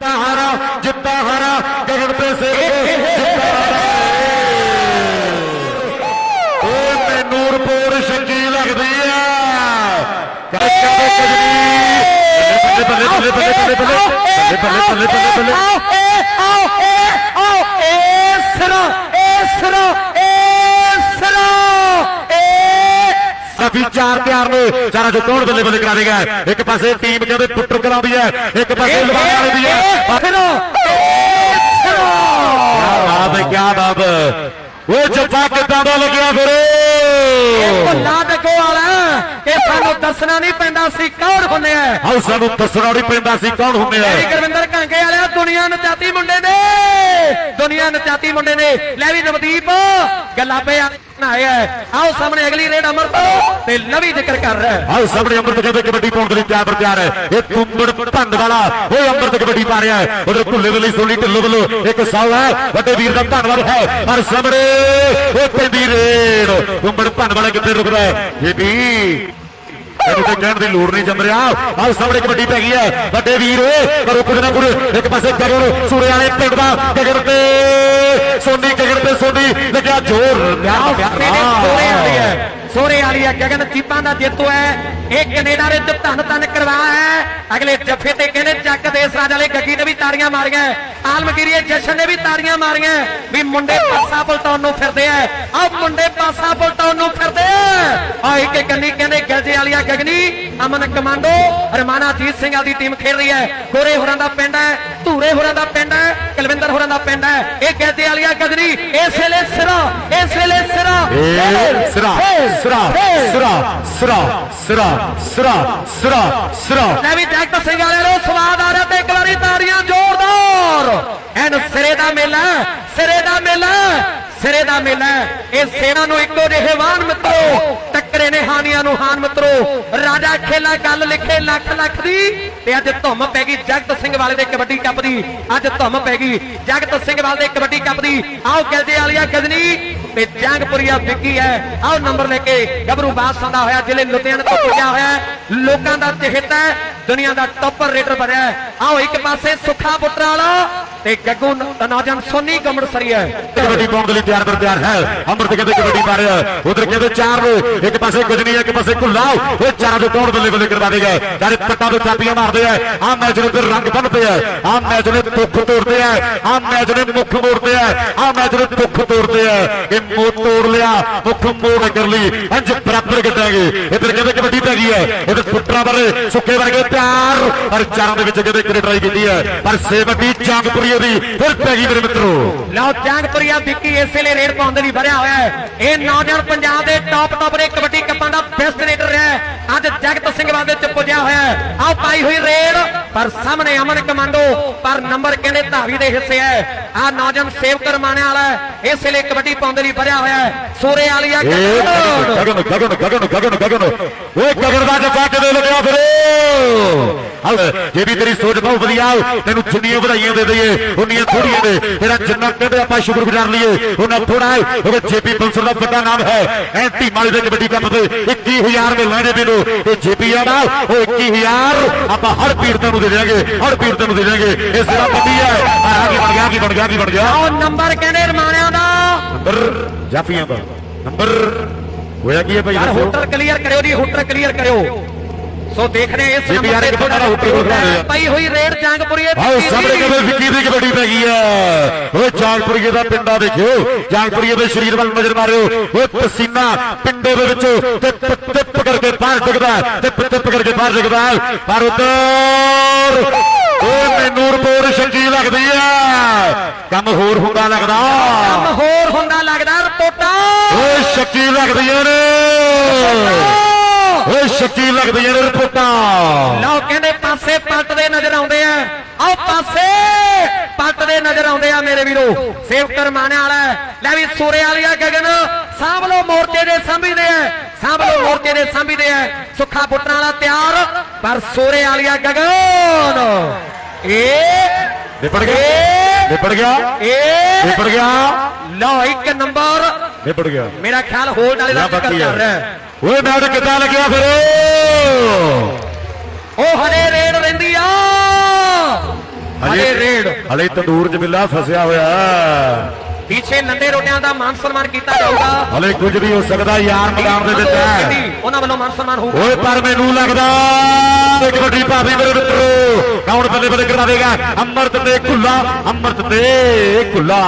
ਜਿੱਤਾ ਹਾਰਾ ਜਿੱਤਾ ਹਾਰਾ ਗਗਨ ਤੇ ਸੇਵਕ ਜਿੱਤਾ ਹਾਰਾ ਓਏ ਮੈਨੂੰ ਰਿਪੋਰਟ ਸ਼ੱਕੀ ਲੱਗਦੀ ਆ ਕਾਕਾ ਦੇ ਕਜਨੀ ਬੱਲੇ ਬੱਲੇ ਬੱਲੇ ਬੱਲੇ ਬੱਲੇ ਬੱਲੇ ਬੱਲੇ ਬੱਲੇ ਬੱਲੇ ਬੱਲੇ ਆਓ ਏ ਆਓ ਏ ਆਓ ਏ ਸਰਾ ਏ ਸਰਾ ਏ ਸਰਾ ਏ ਸਭੀ ਚਾਰ ਤਿਆਰ ਨੇ। ਚਾਰਾਂ ਚੋਂ ਕੌਣ ਬੱਲੇ ਬੱਲੇ ਕਰਾ ਦੇਗਾ? ਇੱਕ ਪਾਸੇ ਟੀਮ ਕਹਿੰਦੇ ਪੁੱਟਰ ਕਰਾਉਂਦੀ ਹੈ ਇੱਕ ਪਾਸੇ ਲਵਾਉਣ ਵਾਲੀ ਹੈ। ਏ ਸਰਾ ਬਾਤ ਹੈ ਕੀ ਬਾਤ। ਹੈ ਉਹ ਜੱਫਾ ਕਿੱਦਾਂ ਦਾ ਲੱਗਿਆ ਫਿਰ? ਭੁੱਲਾ ਡਕੋ ਵਾਲਾ ਇਹ ਸਾਨੂੰ ਦੱਸਣਾ ਨਹੀਂ ਪੈਂਦਾ ਸੀ ਕੌਣ ਹੁੰਦੇ ਆ। ਆਓ ਸਾਨੂੰ ਦੱਸਣਾ ਨਹੀਂ ਪੈਂਦਾ ਸੀ ਕੌਣ ਹੁੰਦੇ ਆ। ਮੇਰੀ ਗੁਰਵਿੰਦਰ ਕਾਂਗੇ ਵਾਲਿਆ ਦੁਨੀਆ ਨਚਾਤੀ ਮੁੰਡੇ ਨੇ। ਦੁਨੀਆ ਨਚਾਤੀ ਮੁੰਡੇ ਨੇ। ਲੈ ਵੀ ਨਵਦੀਪ ਗੱਲਾਂ ਪਏ ਆਇਆ ਆਓ ਸਾਹਮਣੇ ਅਗਲੀ ਰੇਡ ਅਮਰ ਤੇ ਲਵੀ ਜ਼ਿਕਰ ਕਰ ਰਿਹਾ ਹੈ। ਆਓ ਸਾਹਮਣੇ ਅੰਮ੍ਰਿਤ ਕਹਿੰਦੇ ਕਬੱਡੀ ਪਾਉਣ ਦੇ ਲਈ ਤਿਆਰ ਤਿਆਰ ਹੈ। ਇਹ ਕੁੰਬੜ ਭੰਨ ਵਾਲਾ, ਉਹ ਅੰਮ੍ਰਿਤ ਕਬੱਡੀ ਪਾ ਰਿਹਾ ਹੈ। ਉਧਰ ਭੁੱਲੇ ਦੇ ਸੋਲੀ ਢਿੱਲੋਂ ਵੱਲੋਂ ਇੱਕ ਸੌ ਹੈ। ਵੱਡੇ ਵੀਰ ਦਾ ਧੰਨਵਾਦ ਹੈ। ਪਰ ਸਾਹਮਣੇ ਉਹ ਪੈਂਦੀ ਰੇਡ। ਕੁੰਬੜ ਭੰਨ ਵਾਲਾ ਕਿੱਥੇ ਰੁਕਦਾ ਹੈ? ਜੀ ਇਹਨੂੰ ਤੇ ਕਹਿਣ ਦੀ ਲੋੜ ਨਹੀਂ ਜੰਮ ਰਿਹਾ। ਆਹ ਸਾਹਮਣੇ ਕਬੱਡੀ ਪੈ ਗਈ ਹੈ। ਵੱਡੇ ਵੀਰ ਕਰੋ ਕੁਝ ਨਾ ਕੁਝ ਇੱਕ ਪਾਸੇ ਕਰੋ। ਸੂਰੇ ਵਾਲੇ ਪਿੰਡ ਦਾ ਗਗਨ ਤੇ ਸੋਨੀ ਗਗਨ ਤੇ ਸੋਨੀ ਲੱਗਿਆ ਜ਼ੋਰ। ਸੋਰੇ ਵਾਲੀ ਹੈ। ਸੋਰੇ ਵਾਲੀ ਹੈ। ਗਗਨ ਚੀਪਾਂ ਦਾ ਜੇਤੂ ਹੈ। ਇਹ ਕੈਨੇਡਾ ਦੇ ਧੰਨ ਧੰਨ ਕਰਵਾ ਹੈ। ਅਗਲੇ ਜੱਫੇ ਤੇ ਕਹਿੰਦੇ ਚੱਕ ਦੇਸ ਰਾਜ ਵਾਲੇ ਗੱਗੀ ਨੇ ਵੀ ਤਾੜੀਆਂ ਮਾਰੀਆਂ। ਆਲਮਗੀਰੀਏ ਜਸ਼ਨ ਨੇ ਵੀ ਤਾੜੀਆਂ ਮਾਰੀਆਂ। ਵੀ ਮੁੰਡੇ ਪਾਸਾ ਪਲਟਾਉਣ ਨੂੰ ਫਿਰਦੇ ਆ। ਆ ਮੁੰਡੇ ਪਾਸਾ ਪਲਟਾਉਣ ਨੂੰ ਫਿਰਦੇ ਆ। ਆ ਇੱਕ ਕੰਨੀ ਕਹਿੰਦੇ ਗਲਜੇ ਵਾਲੀਆ ਗਗਨੀ ਅਮਨ ਕਮਾਂਡੋ ਰਮਾਨਾ ਜੀਤ ਸਿੰਘ ਦੀ ਟੀਮ ਖੇਡ ਰਹੀ ਹੈ। ਗੋਰੇ ਹੋਰਾਂ ਦਾ ਪਿੰਡ ਹੈ ਧੂਰੇ ਹੋਰਾਂ ਦਾ ਪਿੰਡ ਹੈ ਕੁਲਵਿੰਦਰ ਹੋਰਾਂ ਦਾ ਪਿੰਡ ਹੈ। ਇਹ ਗਲਜੇ ਵਾਲੀਆ ਗਗਨੀ ਇਸ ਵੇਲੇ ਸਿਰਾ ਇਸ ਵੇਲੇ ਸਿਰਾ। ਸਰਾ ਸਰਾ ਸਰਾ ਸਰਾ ਸਰਾ ਸਰਾ ਸਰਾ ਸਰਾ। ਲੈ ਵੀ ਜਗਤ ਸਿੰਘ ਵਾਲੇ ਨੂੰ ਸਵਾਦ ਆ ਰਿਹਾ ਤੇ ਇੱਕ ਵਾਰੀ ਤਾੜੀਆਂ ਜ਼ੋਰਦਾਰ। ਐਨ ਸਿਰੇ ਦਾ ਮੇਲਾ ਸਿਰੇ ਦਾ ਮੇਲਾ। ਸਿਰੇ ਦਾ ਮੇਲਾ ਇਹ ਸੇਨਾ ਨੂੰ ਇੱਕੋ ਜਿਹੇ ਵਾਹਨ ਮਿੱਤਰੋ, ਟੱਕਰੇ ਨੇ ਹਾਨੀਆਂ ਨੂੰ ਹਾਨ ਮਿੱਤਰੋ। ਰਾਜਾ ਖੇਲਾ ਗੱਲ ਲਿਖੇ ਲੱਖ ਲੱਖ ਦੀ ਤੇ ਅੱਜ ਧੁੰਮ ਪੈ ਗਈ ਜਗਤ ਸਿੰਘ ਵਾਲੇ ਦੇ ਕਬੱਡੀ ਕੱਪ ਦੀ। ਅੱਜ ਧੁੰਮ ਪੈ ਗਈ ਜਗਤ ਸਿੰਘ ਵਾਲੇ ਦੇ ਕਬੱਡੀ ਕੱਪ ਦੀ। ਆਓ ਗਿਲਜੇ ਵਾਲੀਆ ਗਜਨੀ ਤੇ ਜੰਗਪੁਰੀਆ ਵਿੱਕੀ ਹੈ। ਆਓ ਨੰਬਰ ਲੈ ਕੇ ਗੱਭਰੂ ਬਾਦਸ਼ਾਹ ਦਾ ਹੋਇਆ, ਜ਼ਿਲ੍ਹੇ ਲੁਧਿਆਣਾ ਤੋਂ ਪੁੱਜਿਆ ਹੋਇਆ ਲੋਕਾਂ ਦਾ ਚਹੇਤਾ ਹੈ, ਦੁਨੀਆ ਦਾ ਟੌਪਰ ਰੇਟਰ ਬਣਿਆ ਆਓ ਇੱਕ ਪਾਸੇ ਸੁੱਖਾ ਪੁੱਤਰ ਵਾਲਾ ਤੇ ਗੱਗੂ ਨ- ਸੋਨੀ ਗਮੜਸਰੀ ਹੈ। ਕਬੱਡੀ ਪਾਉਣ ਦੇ ਲਈ ਤਿਆਰ ਬਰ ਤਿਆਰ ਹੈ। ਅੰਮ੍ਰਿਤ ਕਹਿੰਦੇ ਕਬੱਡੀ ਪਾ ਰਿਹਾ। ਉਧਰ ਕਹਿੰਦੇ ਚਾਰ ਨੇ ਇੱਕ ਪਾਸੇ ਗਜਨੀ ਇੱਕ ਪਾਸੇ ਕੁੱਲਾ। ਉਹ ਚਾਰਾਂ ਦੇ ਕੌਣ ਬੱਲੇ ਬੱਲੇ ਕਰਵਾ ਦੇਗਾ। ਚਾਰੇ ਪੱਟਾਂ ਤੋਂ ਥਾਪੀਆਂ ਮਾਰਦੇ ਆ। ਆ ਮੈਚ ਨੂੰ ਤੇ ਰੰਗ ਬੰਨਦੇ ਆ ਆ ਮੈਚ ਨੇ ਤੁੱਖ ਤੋੜਦੇ ਆ। ਆ ਮੈਚ ਨੇ ਮੁੱਖ ਮੋੜਦੇ ਆ। ਆ ਮੈਚ ਨੇ ਤੁੱਖ ਤੋੜਦੇ ਆ। ਇਹ ਮੋਹ ਤੋੜ ਲਿਆ। ਮੁੱਖ ਮੋੜ ਕਰ ਲਈ ਅੰਜ ਬਰਾਬਰ ਕੱਟਾਂਗੇ ਇਧਰ ਕਹਿੰਦੇ ਕਬੱਡੀ ਪੈ ਗਈ ਹੈ। ਇਧਰ ਪੁੱਟਰਾਂ ਬਾਰੇ ਸੁੱਕੇ ਵਰਗੇ ਪਿਆਰ। ਪਰ ਚਾਰਾਂ ਦੇ ਵਿੱਚ ਕਹਿੰਦੇ ਕਰੇ ਟਰਾਈ ਕੀਤੀ ਹੈ। ਪਰ ਸੇਵਕੀ ਜੰਗਪੁਰੀ ਦੀ ਫਿਰ ਪੈ ਗਈ ਮੇਰੇ ਮਿੱਤਰੋ। ਲਓ ਜੰਗਪੁਰੀਆ ਵਿੱਕੀ ਇਸ ਵੇਲੇ ਰੇਡ ਪਾਉਣ ਦੇ ਲਈ ਭਰਿਆ ਹੋਇਆ ਹੈ। ਇਹ ਨੌਜਵਾਨ ਪੰਜਾਬ ਦੇ ਟੌਪ ਟੌਪ ਦੇ ਕਬੱਡੀ ਕੱਪਾਂ ਦਾ ਬੈਸਟ ਰੇਡਰ ਹੈ। ਅੱਜ ਜਗਤ ਸਿੰਘ ਵਾਲੇ ਚ ਪੁੱਜਿਆ ਹੋਇਆ ਹੈ। ਆਓ ਪਾਈ ਹੋਈ ਰੇਡ ਪਰ ਸਾਹਮਣੇ ਅਮਨ ਕਮਾਂਡੋ ਪਰ ਨੰਬਰ ਕਹਿੰਦੇ ਧਾਵੀ ਦੇ ਹਿੱਸੇ ਹੈ। ਆ ਨੌਜਵਾਨ ਸੇਵਕ ਰਮਾਣੇ ਵਾਲਾ ਇਸ ਵੇਲੇ ਕਬੱਡੀ ਪਾਉਣ ਦੇ ਲਈ ਭਰਿਆ ਹੋਇਆ ਸੂਰੇ ਵਾਲੀਆ ਗਗਨ ਗਗਨ ਗਗਨ ਗਗਨ ਗਗਨ ਓਏ ਗਗਨ ਦਾ ਜੱਫਾ ਕਿਵੇਂ ਲੱਗਿਆ ਫਿਰ? ਹਲ ਜੇ ਵੀ ਤੇਰੀ ਸੋਚ ਬਹੁਤ ਵਧੀਆ ਤੈਨੂੰ ਜਿੰਨੀਆਂ ਵਧਾਈਆਂ ਦੇ ਦਈਏ ਉਨੀਆਂ ਥੋੜੀਆਂ ਨੇ। ਤੇਰਾ ਜਿੰਨਾ ਕਹਿੰਦੇ ਆਪਾਂ ਸ਼ੁਕਰਗੁਜ਼ਾਰ ਲਈਏ ਉਹਨਾਂ ਥੋੜਾ ਹੈ। ਉਹ ਜੇਪੀ ਪਲਸਰ ਦਾ ਵੱਡਾ ਨਾਮ ਹੈ। ਐ ਟੀਮਾਂ ਦੇ ਕਬੱਡੀ ਕੱਪ ਤੇ 21000 ਮਿਲਣਾ ਜੇ ਮੈਨੂੰ ਇਹ ਜੇਪੀ ਆ ਨਾ ਉਹ 21000 ਆਪਾਂ ਹਰ ਪੀੜਤਾਂ ਨੂੰ ਦੇ ਦੇਵਾਂਗੇ ਹਰ ਪੀੜਤਾਂ ਨੂੰ ਦੇ ਦੇਵਾਂਗੇ ਇਹ ਸਿਰਾ ਪੱਟੀ ਹੈ। ਆ ਕੀ ਬਣ ਗਿਆ ਕੀ ਬਣ ਗਿਆ ਕੀ ਬਣ ਗਿਆ? ਆਓ ਨੰਬਰ ਕਹਿੰਦੇ ਰਮਾਣਿਆਂ ਦਾ? ਨੰਬਰ ਜਾਫੀਆਂ ਦਾ। ਨੰਬਰ ਹੋਇਆ ਕੀ ਹੈ ਭਾਈ ਯਾਰ ਹੋਟਲ ਕਲੀਅਰ ਕਰਿਓ ਜੀ ਹੋਟਲ ਕਲੀਅਰ ਕਰਿਓ। ਸੋ ਦੇਖ ਰਹੇ ਇਸ ਨੰਬਰ ਤੇ ਰਿਹਾ। ਪਈ ਹੋਈ ਰੇਡ ਜੰਗਪੁਰੀਏ ਆਓ ਸਾਹਮਣੇ ਕਹਿੰਦੇ ਵਿੱਕੀ ਦੀ ਕਬੱਡੀ ਪੈ ਗਈ ਹੈ ਓਏ ਜਾਗਪੁਰੀਏ ਦਾ ਪਿੰਡਾ ਦੇਖਿਓ। ਜਾਗਪੁਰੀਏ ਦੇ ਸਰੀਰ ਵੱਲ ਨਜ਼ਰ ਮਾਰਿਓ। ਓਏ ਪਸੀਨਾ ਪਿੰਡੇ ਦੇ ਵਿੱਚੋਂ ਤੇ ਟਿਪ ਕਰਕੇ ਬਾਹਰ ਡਿੱਗਦਾ ਤੇ ਟਿਪ ਕਰਕੇ ਬਾਹਰ ਡਿੱਗਦਾ। ਪਰ ਉਧਰ ਓਏ ਮੈਨੂੰ ਰਿਪੋਰਟ ਸ਼ੱਕੀ ਲੱਗਦੀ ਹੈ ਕੰਮ ਹੋਰ ਹੁੰਦਾ ਲੱਗਦਾ। ਕੰਮ ਹੋਰ ਹੁੰਦਾ ਲੱਗਦਾ ਰਿਪੋਰਟਾਂ। ਓਏ ਸ਼ੱਕੀ ਲੱਗਦੀਆਂ ਨੇ। ਓਏ ਸ਼ੱਕੀ ਲੱਗਦੀਆਂ ਨੇ ਰਿਪੋਰਟਾਂ। ਲਓ ਕਹਿੰਦੇ ਪਾਸੇ ਪਲਟਦੇ ਨਜ਼ਰ ਆਉਂਦੇ ਆ। ਆਓ ਪਾਸੇ ਪਲਟਦੇ ਨਜ਼ਰ ਆਉਂਦੇ ਆ ਮੇਰੇ ਵੀਰੋ। ਸੇਵਕ ਰਮਾਣੇ ਵਾਲਾ। ਲੈ ਵੀ ਸੂਰੇ ਵਾਲੀਆ ਗਗਨ। ਸਾਂਭ ਲਓ ਮੋਰਚੇ ਦੇ ਸਾਂਭੀਦੇ ਆ। ਸਾਂਭ ਲਓ ਮੋਰਚੇ ਦੇ ਸਾਂਭੀਦੇ ਆ। ਸੁੱਖਾ ਪੁੱਟਣ ਵਾਲਾ ਤਿਆਰ ਪਰ ਸੂਰੇ ਵਾਲੀਆ ਗਗਨ। ਇਹ ਨਿਪੜ ਗਿਆ। ਨਿਪੜ ਗਿਆ। ਇਹ ਨਿਪੜ ਗਿਆ। ਲਓ ਇੱਕ ਨੰਬਰ। ਨਿਪੜ ਗਿਆ। ਮੇਰਾ ਖਿਆਲ ਹੋਲਡ ਵਾਲੇ ਦਾ ਨਾ ਜ਼ਿਕਰ ਬਾਕੀ ਕਰ ਰਿਹਾ ਹੈ। ਓਏ ਮੈਚ ਕਿੱਦਾਂ ਲੱਗਿਆ ਫਿਰ? ਉਹ ਹਰੇ ਰੇਡ ਰਹਿੰਦੀ ਆ। ਹਲੇ ਰੇਡ। ਹਲੇ ਤੰਦੂਰ 'ਚ ਬਿੱਲਾ ਫਸਿਆ ਹੋਇਆ ਪਿੱਛੇ ਲੰਡੇ ਰੋਟਿਆਂ ਦਾ ਮਾਨ ਸਨਮਾਨ ਕੀਤਾ ਜਾਊਗਾ। ਹਲੇ ਕੁਝ ਵੀ ਹੋ ਸਕਦਾ ਯਾਰ ਮੈਦਾਨ ਦੇ ਵਿੱਚ ਹੈ। ਉਹਨਾਂ ਵੱਲੋਂ ਮਾਨ ਸਨਮਾਨ ਹੋਊਗਾ। ਓਏ ਪਰ ਮੈਨੂੰ ਲੱਗਦਾ ਇੱਕ ਵੱਡੀ ਭਾਵੀ ਮੇਰੇ ਮਿੱਤਰੋ ਕੌਣ ਬੱਲੇ ਬੱਲੇ ਕਰਾ ਦੇਗਾ ਅੰਮ੍ਰਿਤ ਤੇ ਖੁੱਲਾ ਅੰਮ੍ਰਿਤ ਤੇ ਖੁੱਲਾ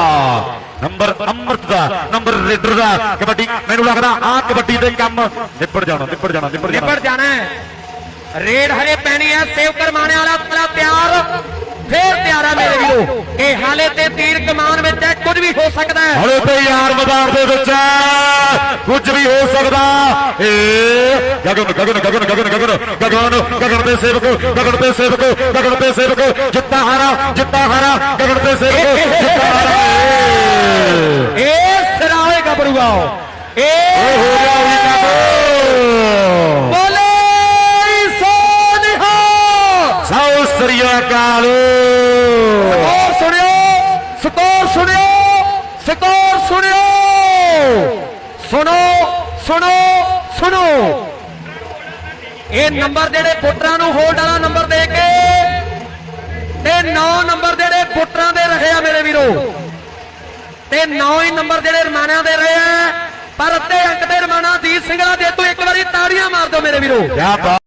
ਨੰਬਰ ਅੰਮ੍ਰਿਤ ਦਾ, ਨੰਬਰ ਰੇਡਰ ਦਾ, ਕਬੱਡੀ, ਮੈਨੂੰ ਲੱਗਦਾ ਆਹ ਕਬੱਡੀ ਦੇ ਕੰਮ ਨਿਪੜ ਜਾਣਾ ਨਿਪੜ ਜਾਣਾ ਨਿਪੜ ਜਾਣਾ। ਨਿਬੜ ਜਾਣਾ ਰੇਡ ਹਰੇ ਪੈਣੀ ਹੈ, ਸੇਵ ਕਰਮਾਣੇ ਵਾਲਾ ਤਲਾ ਤਿਆਰ, ਫੇਰ ਤਿਆਰਾ ਮੇਰੇ ਇਹ ਹਾਲੇ ਤੇ ਤੀਰ ਕਮਾਨ ਵਿੱਚ ਹੈ ਕੁਝ ਵੀ ਹੋ ਸਕਦਾ ਹੈ ਹਲੇ ਤੇ ਯਾਰ ਮੈਦਾਨ ਦੇ ਵਿੱਚ ਹੈ। ਕੁਝ ਵੀ ਹੋ ਸਕਦਾ ਏ ਗਗਨ ਗਗਨ ਗਗਨ ਗਗਨ ਗਗਨ ਗਗਨ ਗਗਨ ਦੇ ਸੇਵਕ ਗਗਨ ਦੇ ਸੇਵਕ ਗਗਨ ਦੇ ਸੇਵਕ ਜਿੱਤਾ ਹਾਰਾ ਜਿੱਤਾ ਹਾਰਾ ਗਗਨ ਦੇ ਸੇਵਕ ਜਿੱਤਾ ਹਾਰਾ ਏ। ਸਿਰਾਵੇ ਗੱਭਰੂਆ ਏ ਹੋ ਗਿਆ ਉਹੀ ਕੰਮ ਸੁਣੋ ਸੁਣੋ। ਇਹ ਨੰਬਰ ਜਿਹੜੇ ਪੁੱਟਰਾਂ ਨੂੰ ਹੋਲਡ ਵਾਲਾ ਨੰਬਰ ਦੇ ਕੇ ਤੇ 9 ਨੰਬਰ ਜਿਹੜੇ ਪੁੱਟਰਾਂ ਦੇ ਰਹੇ ਆ ਮੇਰੇ ਵੀਰੋ। ਤੇ 9 ਹੀ ਨੰਬਰ ਜਿਹੜੇ ਰਮਾਨਿਆਂ ਦੇ ਰਹੇ ਆ। ਪਰ ਅੱਧੇ ਅੰਕ ਦੇ ਰਮਾਨਾ ਦੀਪ ਸਿੰਘ ਦਾ ਜੇ ਤੂੰ ਇੱਕ ਵਾਰੀ ਤਾੜੀਆਂ ਮਾਰ ਦਿਓ ਮੇਰੇ ਵੀਰੋ। ਕਿਆ ਬਾਤ